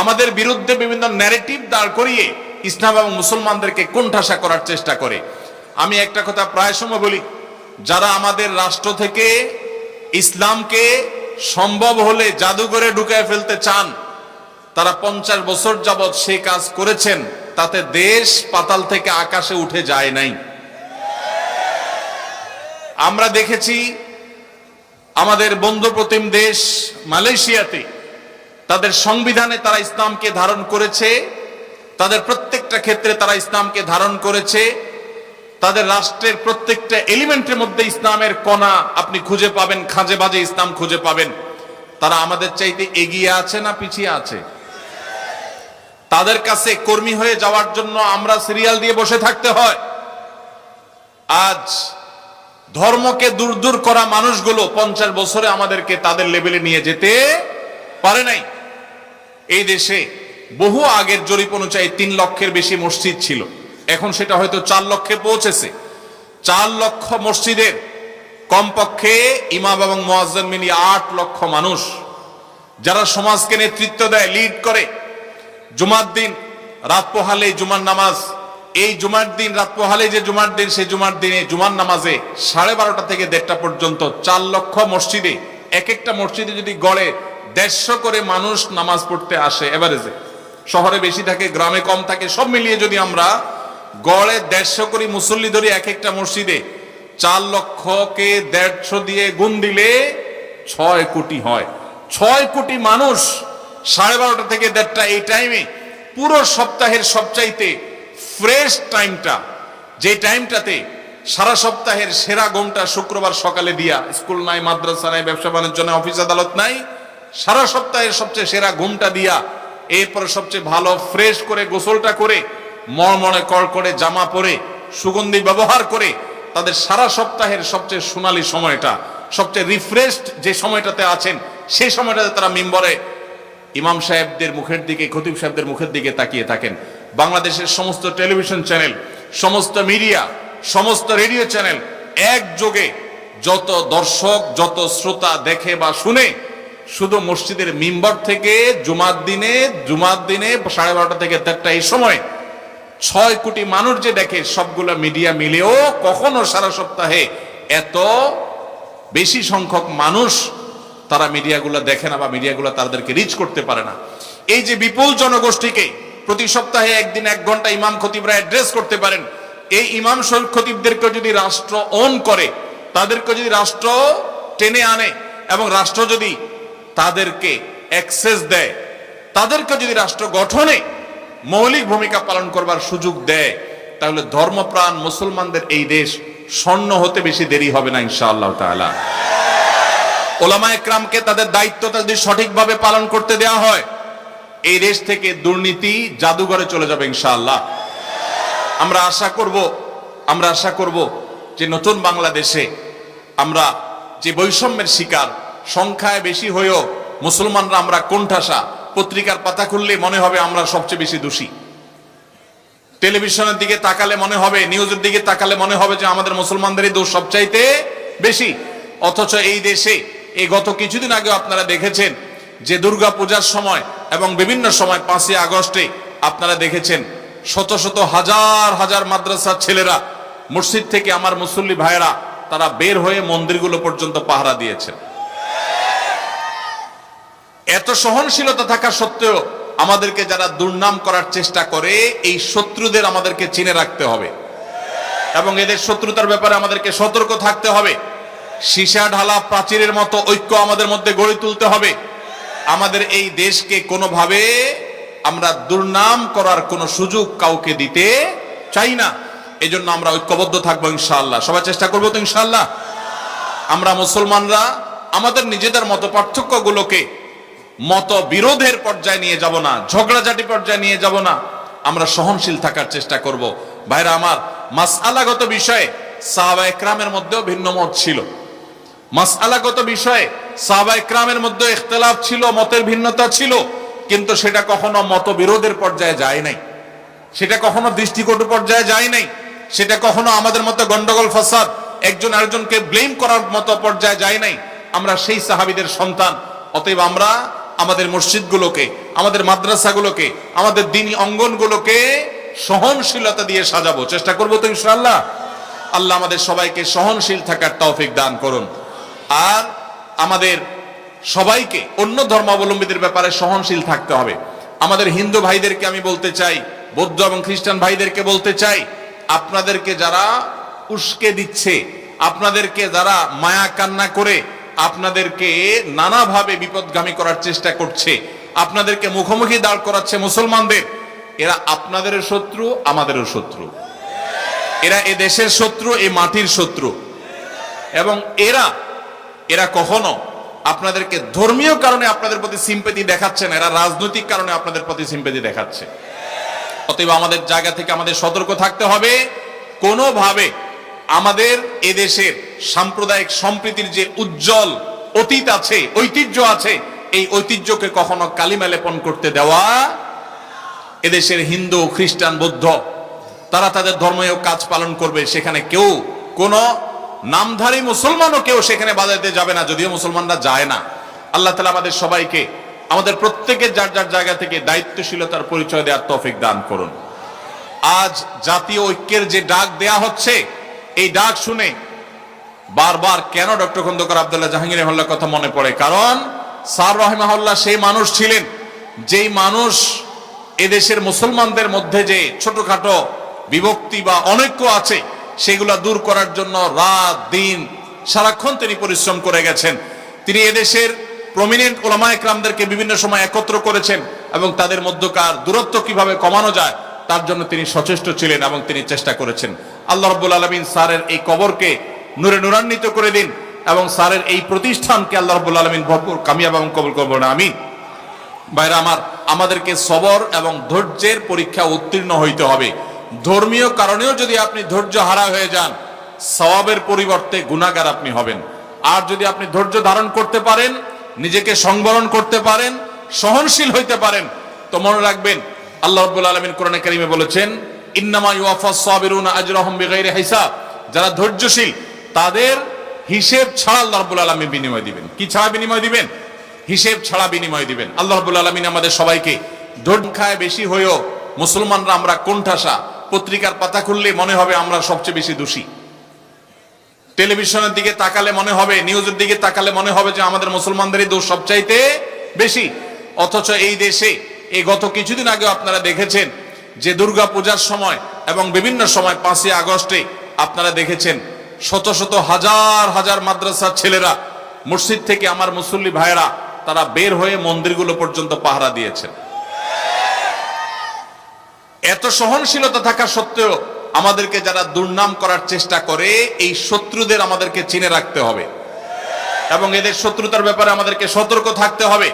আমাদের বিরুদ্ধে বিভিন্ন ন্যারেটিভ দাঁড় করিয়ে ইসলাম এবং মুসলমানদেরকে কোণঠাসা করার চেষ্টা করে। আমি একটা কথা প্রায় সময় বলি, যারা আমাদের রাষ্ট্র থেকে ইসলামকে সম্ভব হলে জাদুঘরে ঢুকায় ফেলতে চান, তারা পঞ্চাশ বছর যাবৎ সে কাজ করেছেন, তাতে দেশ পাতাল থেকে আকাশে উঠে যায় নাই। আমরা দেখেছি আমাদের বন্ধু প্রতিম দেশ মালয়েশিয়াতে তাদের সংবিধানে তারা ইসলামকে ধারণ করেছে, তাদের প্রত্যেকটা ক্ষেত্রে তারা ইসলামকে ধারণ করেছে, তাদের রাষ্ট্রের প্রত্যেকটা এলিমেন্টের মধ্যে ইসলামের কণা আপনি খুঁজে পাবেন, খাঁজে বাজে ইসলাম খুঁজে পাবেন। তারা আমাদের চাইতে এগিয়ে আছে না পিছিয়ে আছে? তাদের কাছে কর্মী হয়ে যাওয়ার জন্য আমরা সিরিয়াল দিয়ে বসে থাকতে হয়। আজ ধর্মকে দূর দূর করা মানুষগুলো পঞ্চাশ বছরে আমাদেরকে তাদের লেভেলে নিয়ে যেতে পারে নাই। এই দেশে বহু আগের জরিপ অনুযায়ী তিন লক্ষের বেশি মসজিদ ছিল। এখন সেটা হয়তো চার লক্ষে পৌঁছেছে। চার লক্ষ মসজিদের কমপক্ষে ইমাম এবং মোয়াজ্জেন মিলিয়ে আট লক্ষ মানুষ, যারা সমাজকে নেতৃত্ব দেয় লিড করে। জুমার দিন, রাত পোহালে জুমার নামাজ। এই জুমার দিন, রাত পোহালে যে জুমার দিন, সেই জুমার দিনে জুমার নামাজে সাড়ে বারোটা থেকে দেড়টা পর্যন্ত চার লক্ষ মসজিদে, এক একটা মসজিদে যদি গড়ে দেড়শো করে মানুষ নামাজ পড়তে আসে এভারেজে। শহরে বেশি থাকে, গ্রামে কম থাকে, সব মিলিয়ে যদি আমরা গড়ে দেড়শো করে মুসল্লি ধরি এক একটা মসজিদে, চার লক্ষকে দেড়শো দিয়ে গুণ দিলে ছয় কোটি হয়। ছয় কোটি মানুষ সাড়ে বারোটা থেকে দেড়টা এই টাইমে পুরো সপ্তাহের সবচাইতে ফ্রেশ টাইমটা যে টাইমটাতে সারা সপ্তাহের সেরা ঘুমটা শুক্রবার সকালে দিয়া, স্কুল নাই, মাদ্রাসা নাই, ব্যবসা বাণিজ্য নাই, অফিস আদালত নাই সারা সপ্তাহের সবচেয়ে সেরা ঘুমটা দিয়া, এরপরে সবচেয়ে ভালো ফ্রেশ করে গোসলটা করে, মরমরে কর করে জামা পরে, সুগন্ধি ব্যবহার করে, তাদের সারা সপ্তাহের সবচেয়ে সোনালী সময়টা, সবচেয়ে রিফ্রেশড যে সময়টাতে আছেন সেই সময়টাতে তারা মিম্বরে ইমাম সাহেবদের মুখের দিকে, খতিব সাহেবদের মুখের দিকে তাকিয়ে থাকেন। বাংলাদেশের সমস্ত টেলিভিশন চ্যানেল, সমস্ত মিডিয়া, সমস্ত রেডিও চ্যানেল একযোগে যত দর্শক, যত শ্রোতা দেখে বা শুনে শুধু মসজিদের মিম্বর থেকে জুমার দিনে জুমার দিনে সাড়ে বারোটা থেকে দেড়টা এই সময় ছয় কোটি মানুষ যে দেখে সবগুলো মিডিয়া মিলেও কখনো সারা সপ্তাহে এত বেশি সংখ্যক মানুষ তারা মিডিয়াগুলো দেখে না বা মিডিয়াগুলো তাদেরকে রিচ করতে পারে না। এই যে বিপুল জনগোষ্ঠীকে প্রতি সপ্তাহে একদিন এক ঘণ্টা ইমাম খতিবরা অ্যাড্রেস করতে পারেন, এই ইমাম শরীফ খতিবদেরকে যদি রাষ্ট্র অন করে তাদেরকে যদি রাষ্ট্র টেনে আনে এবং রাষ্ট্র যদি তাদেরকে অ্যাক্সেস দেয়। তাদেরকে যদি রাষ্ট্র গঠনে মৌলিক ভূমিকা পালন করবার সুযোগ দেয়, তাহলে ধর্মপ্রাণ মুসলমানদের এই দেশ স্বর্ণ হতে বেশি দেরি হবে না, ইনশাআল্লাহ তাআলা। ওলামা একরামকে তাদের দায়িত্বটা যদি সঠিকভাবে পালন করতে দেওয়া হয়, এই দেশ থেকে দুর্নীতি জাদুঘরে চলে যাবে, ইনশাআল্লাহ। আমরা আশা করব, আমরা আশা করব যে নতুন বাংলাদেশে আমরা যে বৈষম্যের শিকার সংখ্যায় বেশি হয়েও মুসলমানরা আমরা কোণঠাসা। পত্রিকার পাতা খুললে মনে হবে আমরা সবচেয়ে বেশি দোষী। টেলিভিশনের দিকে তাকালে মনে হবে, নিউজের দিকে তাকালে মনে হবে যে আমাদের মুসলমানদেরই দোষ সবচাইতে বেশি। অথচ এই দেশে, এই গত কিছুদিন আগে আপনারা দেখেছেন যে দুর্গা পূজার সময় এবং বিভিন্ন সময় পাঁচই আগস্টে আপনারা দেখেছেন শত শত হাজার হাজার মাদ্রাসার ছেলেরা মসজিদ থেকে আমার মুসল্লি ভাইয়েরা তারা বের হয়ে মন্দিরগুলো পর্যন্ত পাহারা দিয়েছেন। এত সহনশীলতা থাকা সত্ত্বেও আমাদেরকে যারা দুর্নাম করার চেষ্টা করে, এই শত্রুদের আমাদেরকে চিনে রাখতে হবে। এবং এদের শত্রুতার ব্যাপারে আমাদেরকে সতর্ক থাকতে হবে। সীসা ঢালা প্রাচীরের মতো ঐক্য আমাদের মধ্যে গড়ে তুলতে হবে। আমাদের এই দেশকে কোনোভাবে আমরা দুর্নাম করার কোনো সুযোগ কাউকে দিতে চাই না। এই জন্য আমরা ঐক্যবদ্ধ থাকব ইনশাল্লাহ সবাই চেষ্টা করব তো ইনশাল্লাহ আমরা মুসলমানরা, আমাদের নিজেদের মতো পার্থক্যগুলোকে মত বিরোধের পর্যায়ে নিয়ে যাব না, ঝগড়াঝাটি পর্যায়ে নিয়ে যাব না। আমরা সহনশীল থাকার চেষ্টা করব। ভাইরা আমার, মাসআলাগত বিষয়ে সাহাবা একরামের মধ্যেও ভিন্ন মত ছিল। মাসআলাগত বিষয়ে সাহাবা একরামের মধ্যে ইখতলাফ ছিল, মতের ভিন্নতা ছিল, কিন্তু সেটা কখনো মত বিরোধের পর্যায়ে যায় নাই। সেটা কখনো দৃষ্টিকটু পর্যায়ে যায় নাই। সেটা কখনো আমাদের মতো গন্ডগোল, ফাসাদ, একজন আরেকজনকে ব্লেম করার মতো পর্যায়ে যায় নাই। আমরা সেই সাহাবিদের সন্তান, অতএব আমরা আমাদের মসজিদগুলোকে, আমাদের মাদ্রাসাগুলোকে, আমাদের দিনী অঙ্গনগুলোকে সহনশীলতা দিয়ে সাজাবো। চেষ্টা করব তো ইনশাআল্লাহ। আল্লাহ আমাদের সবাইকে সহনশীল থাকার তৌফিক দান করুন। আর আমাদের সবাইকে অন্য ধর্মাবলম্বীদের ব্যাপারে সহনশীল থাকতে হবে। আমাদের হিন্দু ভাইদেরকে আমি বলতে চাই, বৌদ্ধ এবং খ্রিস্টান ভাইদেরকে বলতে চাই, আপনাদেরকে যারা উস্কে দিচ্ছে, আপনাদেরকে যারা মায়া কান্না করে আপনাদেরকে নানাভাবে বিপদগামী করার চেষ্টা করছে। আপনাদেরকে মুখোমুখি দাঁড় করাচ্ছে মুসলমানদের। এরা আপনাদের শত্রু, আমাদেরও শত্রু। এরা এ দেশের শত্রু, এ মাটির শত্রু। এবং এরা এরা কখনো আপনাদেরকে ধর্মীয় কারণে আপনাদের প্রতি সিম্পেতি দেখাচ্ছে না, এরা রাজনৈতিক কারণে আপনাদের প্রতি সিম্পেতি দেখাচ্ছে। অতএব আমাদের জায়গা থেকে আমাদের সতর্ক থাকতে হবে। কোনোভাবে আমাদের এদেশের সাম্প্রদায়িক সম্প্রীতির যে উজ্জ্বল অতীত আছে, ঐতিহ্য আছে, এই ঐতিহ্যকে কখনো কালিমা লেপন করতে দেওয়া এদেশের হিন্দু, খ্রিস্টান, বৌদ্ধ, তারা তাদের ধর্মীয় কাজ পালন করবে, সেখানে কেউ কোন নামধারী মুসলমানও কেউ সেখানে বাজাইতে যাবে না, যদিও মুসলমানরা যায় না। আল্লাহ তালা আমাদের সবাইকে, আমাদের প্রত্যেকের যার যার জায়গা থেকে দায়িত্বশীলতার পরিচয় দেওয়ার তৌফিক দান করুন। আজ জাতীয় ঐক্যের যে ডাক দেয়া হচ্ছে এই ডাক শুনে বারবার কেন ডক্টর খন্দকার আবদুল্লাহ জাহাঙ্গীর রহমাল্লার কথা মনে পড়ে? কারণ স্যার রহমাহুল্লাহ সেই মানুষ ছিলেন, যেই মানুষ এদেশের মুসলমানদের মধ্যে যে ছোটখাটো বিভক্তি বা অনৈক্য আছে, সেগুলো দূর করার জন্য রাত দিন সারাক্ষণ তিনি পরিশ্রম করে গেছেন। তিনি এদেশের প্রমিনেন্ট ওলামা একরামদেরকে বিভিন্ন সময় একত্র করেছেন এবং তাদের মধ্যকার দূরত্ব কীভাবে কমানো যায় তার জন্য তিনি সচেষ্ট ছিলেন এবং তিনি চেষ্টা করেছেন। আল্লাহ রব্বুল আলমিন স্যারের এই কবরকে নূরে নূরান্বিত করে দিন এবং স্যারের এই প্রতিষ্ঠানকে আল্লাহ রব্বুল আলমিন ভরপুর, কামিয়াব এবং কবল করব না আমি বাইরে আমার, আমাদেরকে সবর এবং ধৈর্যের পরীক্ষা উত্তীর্ণ হইতে হবে। ধর্মীয় কারণেও যদি আপনি ধৈর্য হারা হয়ে যান সওয়াবের পরিবর্তে গুণাগার আপনি হবেন। আর যদি আপনি ধৈর্য ধারণ করতে পারেন, নিজেকে সংবরণ করতে পারেন, সহনশীল হইতে পারেন, তো মনে রাখবেন আল্লাহ রাব্বুল আলামিন কোরআনে কারিমে বলেছেন, ইন্নামা ইউয়াফাস সাবিরুনা আজরাহুম বিগাইরি হিসাব। যারা ধৈর্যশীল, তাদের হিসেব ছাড়া আল্লাহ রাব্বুল আলামিন বিনিময় দিবেন। কি ছাড়া বিনিময় দিবেন? হিসেব ছাড়া বিনিময় দিবেন। আল্লাহ রাব্বুল আলামিন আমাদের সবাইকে ধৈর্য খায় বেশি হয়েও মুসলমানরা আমরা কোণঠাসা, পত্রিকার পাতা খুললে মনে হবে আমরা সবচেয়ে বেশি দোষী। টেলিভিশনের দিকে তাকালে মনে হবে, নিউজের দিকে তাকালে মনে হবে যে আমাদের মুসলমানদেরই দোষ সবচাইতে বেশি। অথচ এই দেশে এই গত কিছুদিন আগে আপনারা দেখেছেন যে দুর্গা পূজার সময় এবং বিভিন্ন সময় পাঁচই আগস্টে আপনারা দেখেছেন শত শত হাজার হাজার মাদ্রাসার ছেলেরা মসজিদ থেকে আমার মুসল্লি ভাইয়েরা তারা বের হয়ে মন্দিরগুলো পর্যন্ত পাহারা দিয়েছেন। এত সহনশীলতা থাকা সত্ত্বেও আমাদেরকে যারা দুর্নাম করার চেষ্টা করে, এই শত্রুদের আমাদেরকে চিনে রাখতে হবে। এবং এদের শত্রুতার ব্যাপারে আমাদেরকে সতর্ক থাকতে হবে।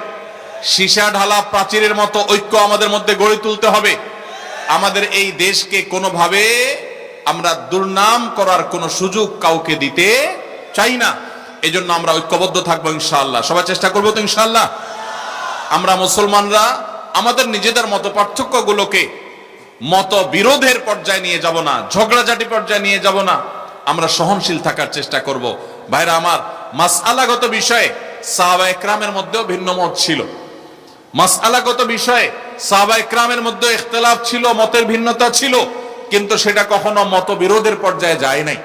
সীসা ঢালা প্রাচীরের মতো ঐক্য আমাদের মধ্যে গড়ে তুলতে হবে। আমাদের এই দেশকে কোনোভাবে আমরা দুর্নাম করার কোনো সুযোগ কাউকে দিতে চাই না। এই জন্য আমরা ঐক্যবদ্ধ থাকব ইনশাআল্লাহ। সবাই চেষ্টা করব তো ইনশাআল্লাহ? আমরা মুসলমানরা আমাদের নিজেদের মতো পার্থক্যগুলোকে মত বিরোধের পর্যায়ে নিয়ে যাব না, ঝগড়াঝাটি পর্যায়ে নিয়ে যাব না। আমরা সহনশীল থাকার চেষ্টা করব। ভাইরা আমার মাসআলাগত বিষয়ে সাহাবা একরামের মধ্যেও ভিন্ন মত ছিল। মাসআলাগত বিষয়ে সাহাবা একরামের মধ্যে ইখতলাফ ছিল, মতের ভিন্নতা ছিল, কিন্তু সেটা কখনো মত বিরোধের পর্যায়ে যায় নাই।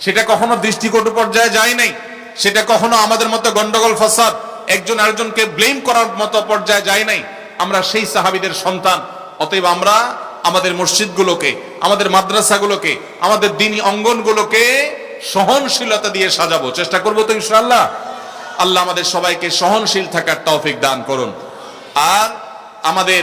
সেটা কখনো দৃষ্টিকটু পর্যায়ে যায় নাই। সেটা কখনো আমাদের মতো গন্ডগোল, ফাসাদ, একজন আরেকজনকে ব্লেম করার মতো পর্যায়ে যায় নাই। আমরা সেই সাহাবিদের সন্তান। অতএব আমরা আমাদের মসজিদগুলোকে, আমাদের মাদ্রাসাগুলোকে, আমাদের দিনী অঙ্গনগুলোকে সহনশীলতা দিয়ে সাজাবো। চেষ্টা করব তো ইনশাআল্লাহ। আল্লাহ আমাদের সবাইকে সহনশীল থাকার তৌফিক দান করুন। আর আমাদের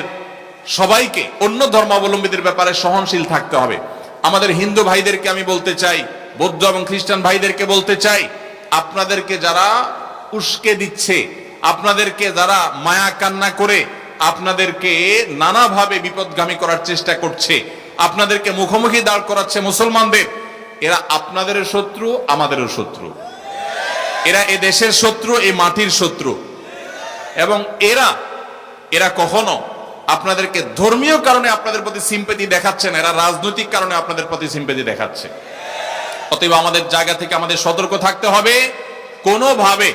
সবাইকে অন্য ধর্মাবলম্বীদের ব্যাপারে সহনশীল থাকতে হবে। আমাদের হিন্দু ভাইদেরকে আমি বলতে চাই, বৌদ্ধ এবং খ্রিস্টান ভাইদেরকে বলতে চাই, আপনাদেরকে যারা উস্কে দিচ্ছে, আপনাদেরকে যারা মায়া কান্না করে, আপনাদেরকে নানাভাবে বিপদগামী করার চেষ্টা করছে, আপনাদেরকে মুখোমুখি দাঁড় করাচ্ছে মুসলমানদের, এরা আপনাদের শত্রু, আমাদেরও শত্রু। এরা এ দেশের শত্রু এই মাটির শত্রু। এবং এরা এরা কখনো আপনাদেরকে ধর্মীয় কারণে আপনাদের প্রতি সিম্পেতি দেখাচ্ছে না, এরা রাজনৈতিক কারণে আপনাদের প্রতি সিম্পেতি দেখাচ্ছে। অতএব আমাদের জায়গা থেকে আমাদের সতর্ক থাকতে হবে। কোনোভাবে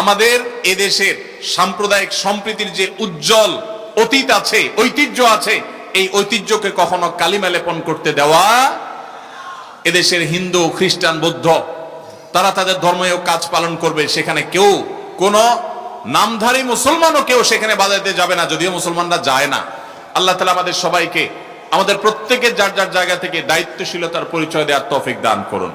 আমাদের এদেশের সাম্প্রদায়িক সম্প্রীতির যে উজ্জ্বল অতীত আছে, ঐতিহ্য আছে, এই ঐতিহ্যকে কখনো কালিমা লেপন করতে দেওয়া এদেশের হিন্দু, খ্রিস্টান, বৌদ্ধ, তারা তাদের ধর্মীয় কাজ পালন করবে, সেখানে কেউ কোন নামধারী মুসলমানও কেউ সেখানে বাজাইতে যাবে না, যদিও মুসলমানরা যায় না। আল্লাহ তালা আমাদের সবাইকে, আমাদের প্রত্যেকের যার যার জায়গা থেকে দায়িত্বশীলতার পরিচয় দেওয়ার তফিক দান করুন।